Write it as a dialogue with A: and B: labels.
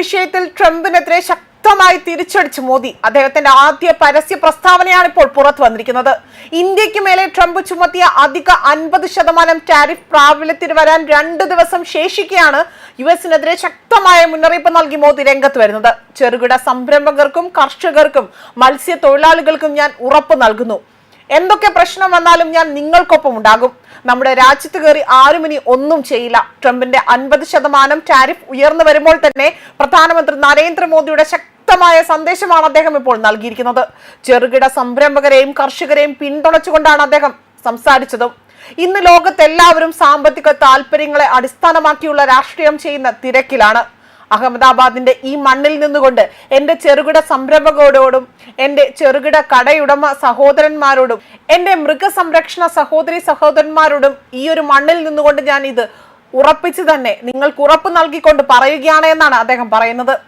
A: വിഷയത്തിൽ ട്രംപിനെതിരെ ശക്തമായി തിരിച്ചടിച്ച് മോദി. അദ്ദേഹത്തിന്റെ ആദ്യ പരസ്യ പ്രസ്താവനയാണ് ഇപ്പോൾ പുറത്തു വന്നിരിക്കുന്നത്. ഇന്ത്യയ്ക്ക് മേലെ ട്രംപ് ചുമത്തിയ അധിക അൻപത് ശതമാനം ടാരിഫ് പ്രാബല്യത്തിൽ വരാൻ രണ്ട് ദിവസം ശേഷിക്കെയാണ് യു എസിനെതിരെ ശക്തമായ മുന്നറിയിപ്പ് നൽകി മോദി രംഗത്ത് വരുന്നത്. ചെറുകിട സംരംഭകർക്കും കർഷകർക്കും മത്സ്യത്തൊഴിലാളികൾക്കും ഞാൻ ഉറപ്പ് നൽകുന്നു. എന്തൊക്കെ പ്രശ്നം വന്നാലും ഞാൻ നിങ്ങൾക്കൊപ്പം ഉണ്ടാകും നമ്മുടെ രാജ്യത്ത് കയറി ആരും ഇനി ഒന്നും ചെയ്യില്ല. ട്രംപിന്റെ അൻപത് ശതമാനം ടാരിഫ് ഉയർന്നു വരുമ്പോൾ തന്നെ പ്രധാനമന്ത്രി നരേന്ദ്രമോദിയുടെ ശക്തമായ സന്ദേശമാണ് അദ്ദേഹം ഇപ്പോൾ നൽകിയിരിക്കുന്നത്. ചെറുകിട സംരംഭകരെയും കർഷകരെയും പിന്തുണച്ചുകൊണ്ടാണ് അദ്ദേഹം സംസാരിച്ചതും. ഇന്ന് ലോകത്തെല്ലാവരും സാമ്പത്തിക താല്പര്യങ്ങളെ അടിസ്ഥാനമാക്കിയുള്ള രാഷ്ട്രീയം ചെയ്യുന്ന തിരക്കിലാണ്. അഹമ്മദാബാദിന്റെ ഈ മണ്ണിൽ നിന്നുകൊണ്ട് എന്റെ ചെറുകിട സംരംഭകരോടും എന്റെ ചെറുകിട കടയുടമ സഹോദരന്മാരോടും എന്റെ മൃഗസംരക്ഷണ സഹോദരി സഹോദരന്മാരോടും ഈ ഒരു മണ്ണിൽ നിന്നുകൊണ്ട് ഞാൻ ഇത് ഉറപ്പിച്ചു തന്നെ നിങ്ങൾക്ക് ഉറപ്പ് നൽകിക്കൊണ്ട് പറയുകയാണ് എന്നാണ് അദ്ദേഹം പറയുന്നത്.